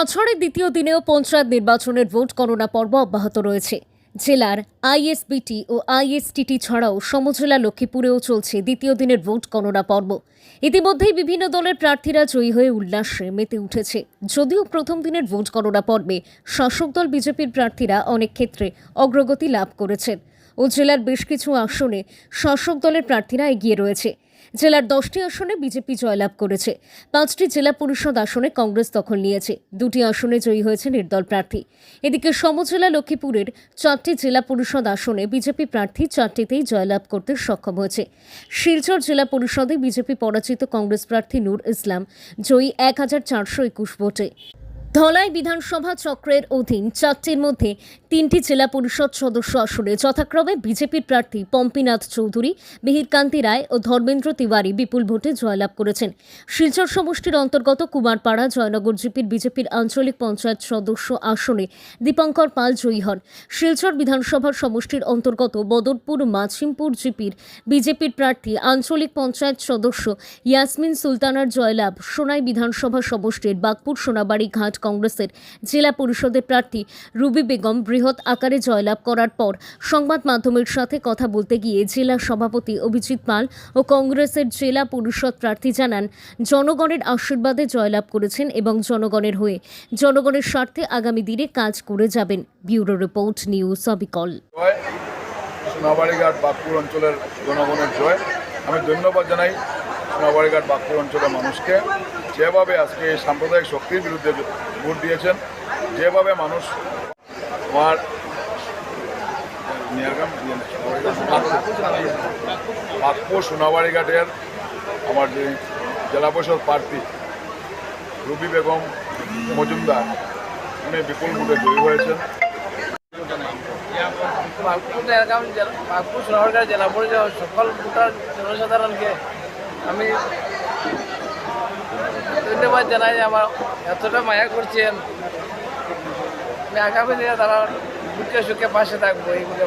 বছরের দ্বিতীয় দিনেও পঞ্চায়েত নির্বাচনের ভোট গণনা পর্ব অব্যাহত রয়েছে। জেলার আইএসবিটি ও আইএসটিটি ছাড়াও সমজেলা লক্ষ্মীপুরেও চলছে দ্বিতীয় দিনের ভোট গণনা পর্ব। ইতিমধ্যেই বিভিন্ন দলের প্রার্থীরা জয়ী হয়ে উল্লাসে মেতে উঠেছে। যদিও প্রথম দিনের ভোট গণনা পর্বে শাসক দল বিজেপির প্রার্থীরা অনেক ক্ষেত্রে অগ্রগতি লাভ করেছেন। ও জেলার বেশ কিছু আসনে শাসক দলের প্রার্থীরা এগিয়ে রয়েছে। জেলার দশটি আসনে বিজেপি জয়লাভ করেছে। পাঁচটি জেলা পরিষদ আসনে কংগ্রেস দখল নিয়েছে। দুটি আসনে জয়ী হয়েছে নির্দল প্রার্থী। এদিকে সমজেলা লক্ষ্মীপুরের চারটি জেলা পরিষদ আসনে বিজেপি প্রার্থী চারটিতেই জয়লাভ করতে সক্ষম হয়েছে। শিলচর জেলা পরিষদে বিজেপি পরাজিত কংগ্রেস প্রার্থী নূর ইসলাম জয়ী এক হাজার চারশো একুশ ভোটে। ধলাই বিধানসভা চক্রের অধীন চারটির মধ্যে তিনটি জেলা পরিষদ সদস্য আসনে যথাক্রমে বিজেপির প্রার্থী পম্পিনাথ চৌধুরী মিহিরকান্তি রায় ও ধর্মেন্দ্র তিওয়ারি বিপুল ভোটে জয়লাভ করেছেন। শিলচর সমষ্টির অন্তর্গত কুমারপাড়া জয়নগর জিপির বিজেপির আঞ্চলিক পঞ্চায়েত সদস্য আসনে দীপঙ্কর পাল জয়ী হন। শিলচর বিধানসভার সমষ্টির অন্তর্গত বদরপুর মাছিমপুর জিপির বিজেপির প্রার্থী আঞ্চলিক পঞ্চায়েত সদস্য ইয়াসমিন সুলতানার জয়লাভ সোনাই বিধানসভা সমষ্টির বাগপুর সোনাবাড়ি ঘাট কংগ্রেসের জেলা পরিষদের প্রার্থী রুবি বেগম বৃহৎ আকারে জয়লাভ করার পর সংবাদ মাধ্যমের সাথে কথা বলতে গিয়ে জেলা সভাপতি অভিজিৎ পাল ও কংগ্রেসের জেলা পরিষদ প্রার্থী জানান, জনগণের আশীর্বাদে জয়লাভ করেছেন এবং জনগণের হয়ে জনগণের স্বার্থে আগামী দিনে কাজ করে যাবেন। ব্যুরো রিপোর্ট, নিউজ সবিকল সোনাবাড়িঘাট বাগপুর অঞ্চলের জনগণের জয়। আমি ধন্যবাদ জানাই সোনাবাড়িঘাট বাগপুর অঞ্চলের মানুষকে যেভাবে আজকে এই সাম্প্রদায়িক শক্তির বিরুদ্ধে ভোট দিয়েছেন, যেভাবে মানুষ আমার বাগপুর সোনাবাড়িঘাটের আমার যে জেলা পরিষদ প্রার্থী রুবি বেগম মজুমদার, উনি বিপুল ভোটে জয়ী হয়েছেন। বাগপুর সোনারগাঁ জেলা পরিষদ সকল ভোটার জনসাধারণকে আমি ধন্যবাদ জানাই যে আমার এতটা মায়া করছেন। আমি আগামী দিনে তারা সুখে পাশে থাকব এই বলে